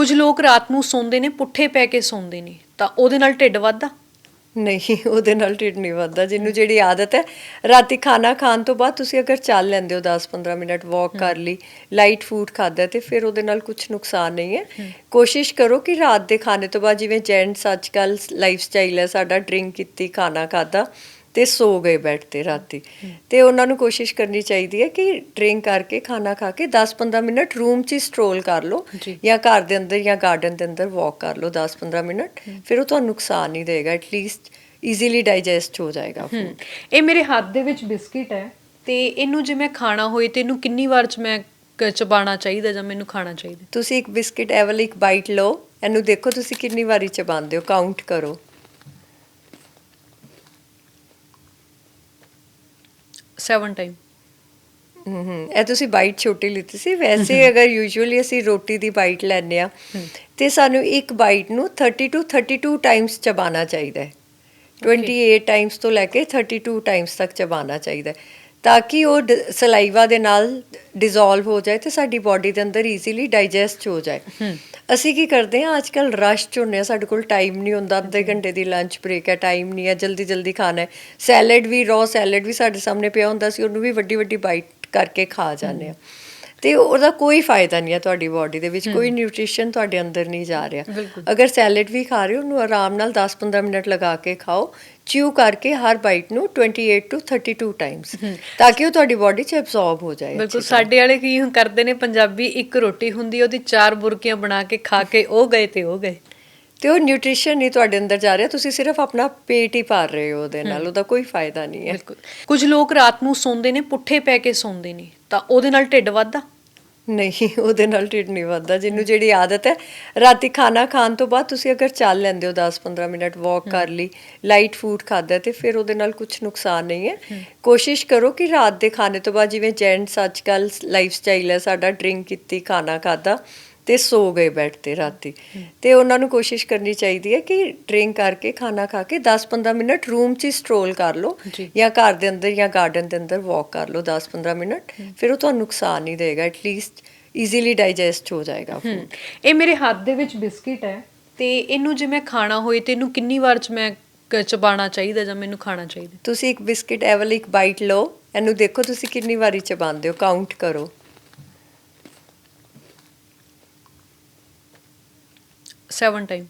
ਕੁਝ ਲੋਕ ਰਾਤ ਨੂੰ ਸੌਂਦੇ ਨੇ ਪੁੱਠੇ ਪੈ ਕੇ ਸੌਂਦੇ ਨੇ। ਤਾਂ ਉਹਦੇ ਨਾਲ ਢਿੱਡ ਵੱਧਦਾ? ਨਹੀਂ ਉਹਦੇ ਨਾਲ ਢਿੱਡ ਨਹੀਂ ਵੱਧਦਾ। ਜਿਹਨੂੰ ਜਿਹੜੀ ਆਦਤ ਹੈ ਰਾਤੀ ਖਾਣਾ ਖਾਣ ਤੋਂ ਬਾਅਦ ਤੁਸੀਂ ਅਗਰ ਚੱਲ ਲੈਂਦੇ ਹੋ 10-15 ਮਿੰਟ ਵਾਕ ਕਰ ਲਈ ਲਾਈਟ ਫੂਡ ਖਾਦਾ ਤੇ ਫਿਰ ਉਹਦੇ ਨਾਲ ਕੁਝ ਨੁਕਸਾਨ ਨਹੀਂ ਹੈ। ਕੋਸ਼ਿਸ਼ ਕਰੋ ਕਿ ਰਾਤ ਦੇ ਖਾਣੇ ਤੋਂ ਬਾਅਦ ਜਿਵੇਂ ਜੈਂਟਸ ਅੱਜਕੱਲ ਲਾਈਫ ਸਟਾਈਲ ਹੈ ਸਾਡਾ ਡਰਿੰਕ ਕੀਤੀ ਖਾਣਾ ਖਾਦਾ ਤੇ ਸੋ ਗਏ ਬੈੱਡ ਤੇ ਰਾਤੀ। ਤੇ ਉਹਨਾਂ ਨੂੰ ਕੋਸ਼ਿਸ਼ ਕਰਨੀ ਚਾਹੀਦੀ ਹੈ ਕਿ ਡਰਿੰਕ ਕਰਕੇ ਖਾਣਾ ਖਾ ਕੇ 10-15 ਮਿੰਟ ਰੂਮ 'ਚ ਹੀ ਸਟਰੋਲ ਕਰ ਲਓ ਜੀ। ਘਰ ਦੇ ਅੰਦਰ ਜਾਂ ਗਾਰਡਨ ਦੇ ਅੰਦਰ ਵਾਕ ਕਰ ਲਓ 10-15 ਮਿੰਟ। ਫਿਰ ਉਹ ਤੁਹਾਨੂੰ ਨੁਕਸਾਨ ਨਹੀਂ ਦੇਗਾ ਐਟਲੀਸਟ ਈਜ਼ੀਲੀ ਡਾਈਜੈਸਟ ਹੋ ਜਾਏਗਾ food। ਇਹ ਮੇਰੇ ਹੱਥ ਦੇ ਵਿੱਚ ਬਿਸਕਿਟ ਹੈ ਤੇ ਇਹਨੂੰ ਜੇ ਮੈਂ ਖਾਣਾ ਹੋਏ ਤੇ ਇਹਨੂੰ ਕਿੰਨੀ ਵਾਰ ਚ ਮੈਂ ਚਬਾਉਣਾ ਚਾਹੀਦਾ ਜਾਂ ਮੈਨੂੰ ਖਾਣਾ ਚਾਹੀਦਾ? ਤੁਸੀਂ ਇੱਕ ਬਿਸਕਿਟ ਐ ਵਾਲੀ ਇੱਕ ਬਾਈਟ ਲਓ। ਇਹਨੂੰ ਦੇਖੋ ਤੁਸੀਂ ਕਿੰਨੀ ਵਾਰੀ ਚਬਾਉਂਦੇ ਹੋ ਕਾਊਂਟ ਕਰੋ। 7 ਟਾਈਮ ਹਮ ਇਹ ਤੁਸੀਂ ਬਾਈਟ ਛੋਟੀ ਲਿੱਤੀ ਸੀ। ਵੈਸੇ ਅਗਰ ਯੂਜੂਅਲੀ ਅਸੀਂ ਰੋਟੀ ਦੀ ਬਾਈਟ ਲੈਂਦੇ ਆ ਤੇ ਸਾਨੂੰ ਇੱਕ ਬਾਈਟ ਨੂੰ 30 ਟੂ 32 ਟਾਈਮਸ ਚਬਾਉਣਾ ਚਾਹੀਦਾ ਹੈ। 28 ਟਾਈਮਸ ਤੋਂ ਲੈ ਕੇ 32 ਟਾਈਮਸ ਤੱਕ ਚਬਾਉਣਾ ਚਾਹੀਦਾ ਹੈ। ਤਾਂ ਕਿ ਉਹ ਸਲਾਈਵਾ ਦੇ ਨਾਲ ਡਿਸੋਲਵ ਹੋ ਜਾਏ ਤੇ ਸਾਡੀ ਬਾਡੀ ਦੇ ਅੰਦਰ ਈਜ਼ੀਲੀ ਡਾਈਜੈਸਟ ਹੋ ਜਾਏ। ਅਸੀਂ ਕੀ ਕਰਦੇ ਹਾਂ ਅੱਜਕੱਲ ਰਸ਼ ਚ ਹੁੰਦੇ ਹਾਂ ਸਾਡੇ ਕੋਲ ਟਾਈਮ ਨਹੀਂ ਹੁੰਦਾ ਅੱਧੇ ਘੰਟੇ ਦੀ ਲੰਚ ਬ੍ਰੇਕ ਹੈ ਟਾਈਮ ਨਹੀਂ ਹੈ ਜਲਦੀ ਜਲਦੀ ਖਾਣਾ ਹੈ। ਸੈਲਡ ਵੀ ਰੋ ਸੈਲਡ ਵੀ ਸਾਡੇ ਸਾਹਮਣੇ ਪਿਆ ਹੁੰਦਾ ਸੀ ਉਹਨੂੰ ਵੀ ਵੱਡੀ ਵੱਡੀ ਬਾਈਟ ਕਰਕੇ ਖਾ ਜਾਂਦੇ ਆ ਤੇ ਉਹਦਾ ਕੋਈ ਫਾਇਦਾ ਨਹੀਂ ਹੈ ਤੁਹਾਡੀ ਬਾਡੀ ਦੇ ਵਿੱਚ ਕੋਈ ਨਿਊਟ੍ਰੀਸ਼ਨ ਤੁਹਾਡੇ ਅੰਦਰ ਨਹੀਂ ਜਾ ਰਿਹਾ। ਅਗਰ ਸੈਲਡ ਵੀ ਖਾ ਰਹੇ ਹੋ ਉਹਨੂੰ ਆਰਾਮ ਨਾਲ 10-15 ਮਿੰਟ ਲਗਾ ਕੇ ਖਾਓ ਚਿਊ ਕਰਕੇ ਹਰ ਬਾਈਟ ਨੂੰ 28 ਤੋਂ 32 ਟਾਈਮਸ ਤਾਂ ਕਿ ਉਹ ਤੁਹਾਡੀ ਬਾਡੀ 'ਚ ਐਬਜ਼ੌਰਬ ਹੋ ਜਾਏ ਬਿਲਕੁਲ। ਸਾਡੇ ਵਾਲੇ ਕੀ ਕਰਦੇ ਨੇ ਪੰਜਾਬੀ ਇੱਕ ਰੋਟੀ ਹੁੰਦੀ ਉਹਦੀ ਚਾਰ ਬੁਰਕੀਆਂ ਬਣਾ ਕੇ ਖਾ ਕੇ ਉਹ ਗਏ ਤੇ ਉਹ ਗਏ ਤੇ ਉਹ ਨਿਊਟ੍ਰੀਸ਼ਨ ਨਹੀਂ ਤੁਹਾਡੇ ਅੰਦਰ ਜਾ ਰਿਹਾ ਤੁਸੀਂ ਸਿਰਫ ਆਪਣਾ ਪੇਟ ਹੀ ਭਰ ਰਹੇ ਹੋ ਉਹਦੇ ਨਾਲ ਉਹਦਾ ਕੋਈ ਫਾਇਦਾ ਨਹੀਂ ਹੈ। ਬਿਲਕੁਲ। ਕੁਝ ਲੋਕ ਰਾਤ ਨੂੰ ਸੌਂਦੇ ਨੇ ਪੁੱਠੇ ਪੈ ਕੇ ਸੌਂਦੇ ਨੇ ਤਾਂ ਉਹਦੇ ਨਾਲ ਢਿੱਡ ਵੱਧਦਾ? ਨਹੀਂ ਉਹਦੇ ਨਾਲ ਢਿੱਡ ਨਹੀਂ ਵੱਧਦਾ ਜਿਹਨੂੰ ਜਿਹੜੀ ਆਦਤ ਹੈ ਰਾਤੀ ਖਾਣਾ ਖਾਣ ਤੋਂ ਬਾਅਦ ਤੁਸੀਂ ਅਗਰ ਚੱਲ ਲੈਂਦੇ ਹੋ 10-15 ਮਿੰਟ ਵਾਕ ਕਰ ਲਈ ਲਾਈਟ ਫੂਡ ਖਾਦਾ ਤੇ ਫਿਰ ਉਹਦੇ ਨਾਲ ਕੁਝ ਨੁਕਸਾਨ ਨਹੀਂ ਹੈ। ਕੋਸ਼ਿਸ਼ ਕਰੋ ਕਿ ਰਾਤ ਦੇ ਖਾਣੇ ਤੋਂ ਬਾਅਦ ਜਿਵੇਂ ਜੈਂਟਸ ਅੱਜਕੱਲ ਲਾਈਫ ਸਟਾਈਲ ਹੈ ਸਾਡਾ ਡਰਿੰਕ ਕੀਤੀ ਖਾਣਾ ਖਾਦਾ ਤੇ ਸੋ ਗਏ ਬੈੱਡ ਤੇ ਰਾਤੀ। ਤੇ ਉਹਨਾਂ ਨੂੰ ਕੋਸ਼ਿਸ਼ ਕਰਨੀ ਚਾਹੀਦੀ ਹੈ ਕਿ ਡਰਿੰਕ ਕਰਕੇ ਖਾਣਾ ਖਾ ਕੇ 10-15 ਮਿੰਟ ਰੂਮ 'ਚ ਹੀ ਸਟਰੋਲ ਕਰ ਲਓ ਜੀ। ਘਰ ਦੇ ਅੰਦਰ ਜਾਂ ਗਾਰਡਨ ਦੇ ਅੰਦਰ ਵਾਕ ਕਰ ਲਓ 10-15 ਮਿੰਟ। ਫਿਰ ਉਹ ਤੁਹਾਨੂੰ ਨੁਕਸਾਨ ਨਹੀਂ ਦੇਗਾ ਐਟਲੀਸਟ ਈਜ਼ੀਲੀ ਡਾਈਜੈਸਟ ਹੋ ਜਾਏਗਾ। ਇਹ ਮੇਰੇ ਹੱਥ ਦੇ ਵਿੱਚ ਬਿਸਕਿਟ ਹੈ ਤੇ ਇਹਨੂੰ ਜੇ ਮੈਂ ਖਾਣਾ ਹੋਏ ਤੇ ਇਹਨੂੰ ਕਿੰਨੀ ਵਾਰ ਚ ਮੈਂ ਚਬਾਉਣਾ ਚਾਹੀਦਾ ਜਾਂ ਮੈਨੂੰ ਖਾਣਾ ਚਾਹੀਦਾ? ਤੁਸੀਂ ਇੱਕ ਬਿਸਕਿਟ ਐ ਵਾਲੀ ਇੱਕ ਬਾਈਟ ਲਓ। ਇਹਨੂੰ ਦੇਖੋ ਤੁਸੀਂ ਕਿੰਨੀ ਵਾਰੀ ਚਬਾਉਂਦੇ ਹੋ ਕਾਊਂਟ ਕਰੋ। 7 ਟਾਈਮ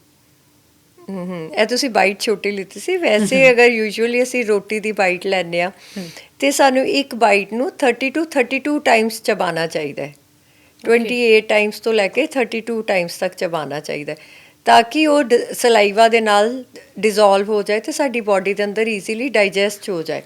ਹਮ ਇਹ ਤੁਸੀਂ ਬਾਈਟ ਛੋਟੀ ਲਿੱਤੀ ਸੀ। ਵੈਸੇ ਅਗਰ ਯੂਜੂਅਲੀ ਅਸੀਂ ਰੋਟੀ ਦੀ ਬਾਈਟ ਲੈਂਦੇ ਆ ਤੇ ਸਾਨੂੰ ਇੱਕ ਬਾਈਟ ਨੂੰ 30 ਟੂ 32 ਟਾਈਮਸ ਚਬਾਉਣਾ ਚਾਹੀਦਾ ਹੈ। 28 ਟਾਈਮਸ ਤੋਂ ਲੈ ਕੇ 32 ਟਾਈਮਸ ਤੱਕ ਚਬਾਉਣਾ ਚਾਹੀਦਾ ਹੈ। ਤਾਂ ਕਿ ਉਹ ਸਲਾਈਵਾ ਦੇ ਨਾਲ ਡਿਸੋਲਵ ਹੋ ਜਾਏ ਤੇ ਸਾਡੀ ਬਾਡੀ ਦੇ ਅੰਦਰ ਈਜ਼ੀਲੀ ਡਾਈਜੈਸਟ ਹੋ ਜਾਏ।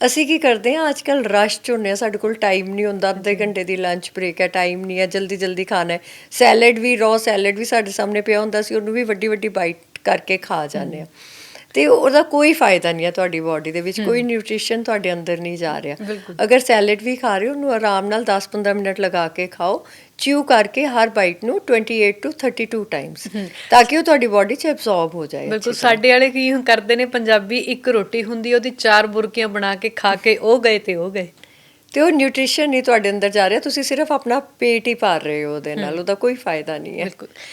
ਅਸੀਂ ਕੀ ਕਰਦੇ ਹਾਂ ਅੱਜਕੱਲ ਰਸ਼ ਚ ਹੁੰਦੇ ਹਾਂ ਸਾਡੇ ਕੋਲ ਟਾਈਮ ਨਹੀਂ ਹੁੰਦਾ ਅੱਧੇ ਘੰਟੇ ਦੀ ਲੰਚ ਬ੍ਰੇਕ ਹੈ ਟਾਈਮ ਨਹੀਂ ਹੈ ਜਲਦੀ ਜਲਦੀ ਖਾਣਾ ਹੈ। ਸੈਲਡ ਵੀ ਰੋ ਸੈਲਡ ਵੀ ਸਾਡੇ ਸਾਹਮਣੇ ਪਿਆ ਹੁੰਦਾ ਸੀ ਉਹਨੂੰ ਵੀ ਵੱਡੀ ਵੱਡੀ ਬਾਈਟ ਕਰਕੇ ਖਾ ਜਾਂਦੇ ਆ ਤੇ ਉਹਦਾ ਕੋਈ ਫਾਇਦਾ ਨਹੀਂ ਹੈ ਤੁਹਾਡੀ ਬਾਡੀ ਦੇ ਵਿੱਚ ਕੋਈ ਨਿਊਟ੍ਰੀਸ਼ਨ ਤੁਹਾਡੇ ਅੰਦਰ ਨਹੀਂ ਜਾ ਰਿਹਾ। ਅਗਰ ਸੈਲਡ ਵੀ ਖਾ ਰਹੇ ਹੋ ਉਹਨੂੰ ਆਰਾਮ ਨਾਲ 10-15 ਮਿੰਟ ਲਗਾ ਕੇ ਖਾਓ ਚਿਊ ਕਰਕੇ ਹਰ ਬਾਈਟ ਨੂੰ 28 ਤੋਂ 32 ਟਾਈਮਸ ਤਾਂ ਕਿ ਉਹ ਤੁਹਾਡੀ ਬਾਡੀ 'ਚ ਐਬਜ਼ੌਰਬ ਹੋ ਜਾਏ ਬਿਲਕੁਲ। ਸਾਡੇ ਵਾਲੇ ਕੀ ਕਰਦੇ ਨੇ ਪੰਜਾਬੀ ਇੱਕ ਰੋਟੀ ਹੁੰਦੀ ਉਹਦੀ ਚਾਰ ਬੁਰਕੀਆਂ ਬਣਾ ਕੇ ਖਾ ਕੇ ਉਹ ਗਏ ਤੇ ਉਹ ਗਏ। ਤੇ ਉਹ ਨਿਊਟ੍ਰੀਸ਼ਨ ਨਹੀਂ ਤੁਹਾਡੇ ਅੰਦਰ ਜਾ ਰਿਹਾ ਤੁਸੀਂ ਸਿਰਫ ਆਪਣਾ ਪੇਟ ਹੀ ਭਰ ਰਹੇ ਹੋ ਉਹਦੇ ਨਾਲ ਉਹਦਾ ਕੋਈ ਫਾਇਦਾ ਨਹੀਂ ਹੈ। ਬਿਲਕੁਲ।